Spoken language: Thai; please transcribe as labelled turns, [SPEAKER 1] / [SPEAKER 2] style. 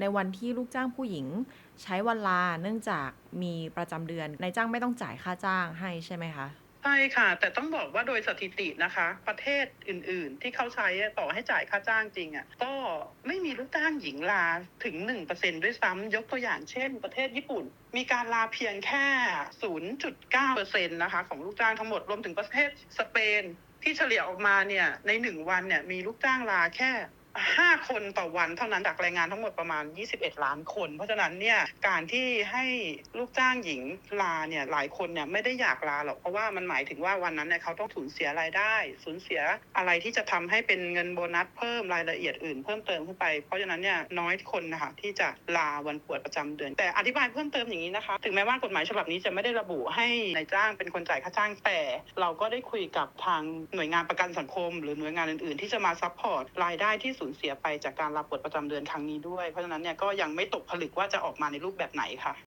[SPEAKER 1] ในวันที่ลูกจ้างผู้หญิง ใช้วันลาเนื่องจากมีประจำเดือนนายจ้างไม่ต้องจ่ายค่าจ้างให้ใช่ไหมคะ
[SPEAKER 2] ใช่ค่ะ แต่ต้องบอกว่าโดยสถิตินะคะ ประเทศอื่นๆ ที่เขาใช้ต่อให้จ่ายค่าจ้างจริงอะก็ไม่มีลูกจ้างหญิงลาถึงหนึ่งเปอร์เซ็นด้วยซ้ำยกตัวอย่างเช่น ประเทศญี่ปุ่น มีการลาเพียงแค่ 0.9เปอร์เซ็นนะคะของลูกจ้างทั้งหมดรวมถึงประเทศสเปนที่เฉลี่ยออกมาเนี่ยในหนึ่งวันเนี่ยมีลูกจ้างลาแค่ ห้าคนต่อวันเท่านั้นจากแรงงานทั้งหมดประมาณ 21 ล้านคน เพราะฉะนั้นเนี่ยการที่ให้ลูกจ้างหญิงลาเนี่ยหลายคนเนี่ยไม่ได้อยากลาหรอกเพราะว่ามันหมายถึงว่าวันนั้นเนี่ยเขาต้องสูญเสียรายได้ สูญเสียอะไรที่จะทำให้เป็นเงินโบนัสเพิ่มรายละเอียดอื่นเพิ่มเติมขึ้นไป เพราะฉะนั้นเนี่ยน้อยคนนะคะที่จะลาวันปวดประจำเดือน แต่อธิบายเพิ่มเติมอย่างนี้นะคะ ถึงแม้ว่ากฎหมายฉบับนี้จะไม่ได้ระบุให้นายจ้างเป็นคนจ่ายค่าจ้างแต่ เราก็ได้คุยกับทางหน่วยงานประกันสังคม หรือหน่วยงานอื่นๆ ที่จะมาซัพพอร์ตรายได้ที่สูญเสียไปจากการรับบทประจำเดือนครั้งนี้ด้วยเพราะฉะนั้นเนี่ยก็ยังไม่ตกผลึกว่าจะออกมาในรูปแบบไหนค่ะ